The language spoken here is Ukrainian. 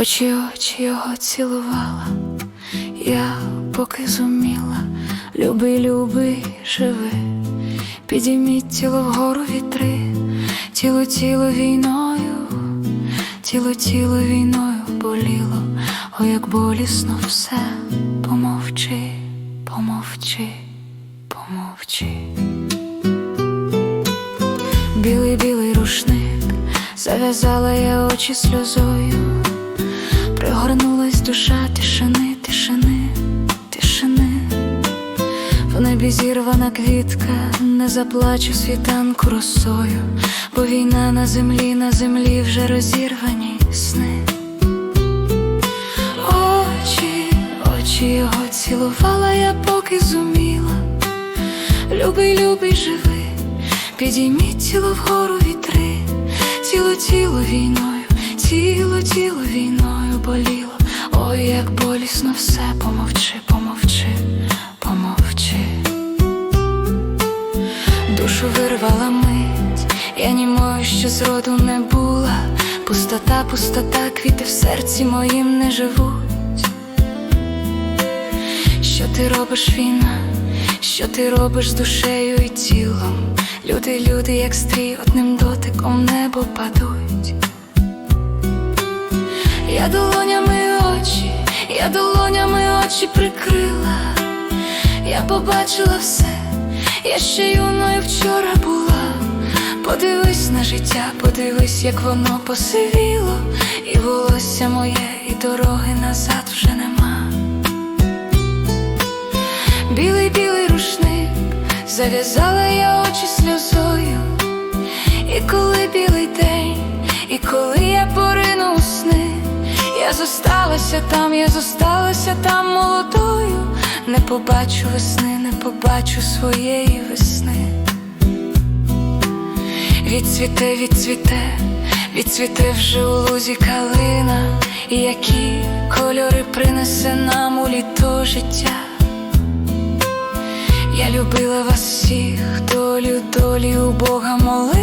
очі очі його цілувала, я поки зуміла, люби, люби, живи, підійміть тіло вгору вітри, тіло тіло війною, тіло тіло війною боліло, о, як болісно все, помовчи, помовчи, помовчи. Білий білий рушник, зав'язала я очі сльозою, пригорнулась душа тишини, тишини, тишини. В небі зірвана квітка, не заплачу світанку росою, бо війна на землі, на землі вже розірвані сни. Очі, очі його цілувала я, поки зуміла. Любий, любий, живи, підійміть тіло вгору вітри, тіло тіло війною, тіло тіло війною боліло. Ой, як болісно все, помовчи, помовчи, помовчи. Душу вирвала мить, я німою ще зроду не була. Пустота, пустота, квіти в серці моїм не живуть. Що ти робиш, війна? Що ти робиш з душею і тілом? Люди, люди, як стрій, одним дотиком небо падуть. Я долонями очі, я долонями очі прикрила, я побачила все, я ще юною вчора була. Подивись на життя, подивись, як воно посивіло, і волосся моє, і дороги назад вже нема. Білий білий рушник, зав'язала я очі сльозою, і коли білий день, і коли зосталася там, я зосталася там молодою, не побачу весни, не побачу своєї весни. Відцвіте, відцвіте, відцвіте вже у лузі калина, і які кольори принесе нам у літо життя. Я любила вас всіх, долю, долі у Бога молила.